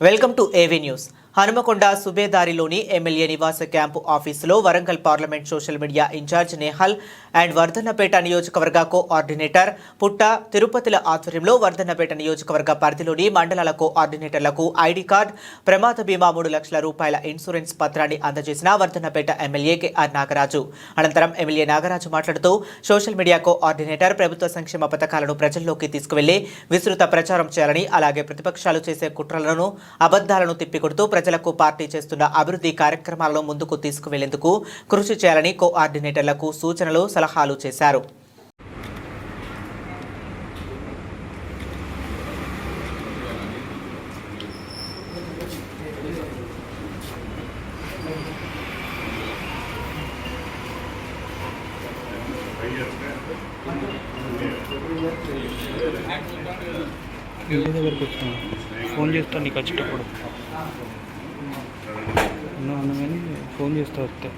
Welcome to AV news Hanumakonda సుబేదారిలోని MLA నివాస camp ఆఫీసులో Warangal parliament social media incharge Nehal and Wardhannapet నియోజకవర్గ coordinator పుట్ట తిరుపతిల ఆధ్వర్యంలో వర్ధన్నపేట నియోజకవర్గ పరిధిలోని మండలాల కోఆర్డినేటర్లకు ఐడి కార్డ్ ప్రమాద బీమా మూడు లక్షల రూపాయల ఇన్సూరెన్స్ పత్రాన్ని అందజేసిన వర్ధన్నపేట ఎమ్మెల్యే కెఆర్ నాగరాజు. అనంతరం ఎమ్మెల్యే నాగరాజు మాట్లాడుతూ సోషల్ మీడియా కోఆర్డినేటర్ ప్రభుత్వ సంక్షేమ పథకాలను ప్రజల్లోకి తీసుకువెళ్ళి విస్తృత ప్రచారం చేయాలని అలాగే ప్రతిపక్షాలు చేసే కుట్రలను అబద్ధాలను తిప్పికొడుతూ ప్రజలకు పార్టీ చేస్తున్న అభివృద్ధి కార్యక్రమాలను ముందుకు తీసుకువెళ్ళేందుకు కృషి చేయాలని కోఆర్డినేటర్లకు సూచనలు సలహాలు చేశారు. ఫోన్ చేస్తాను నీకు వచ్చేటప్పుడు. ఫోన్ చేస్తా వస్తే.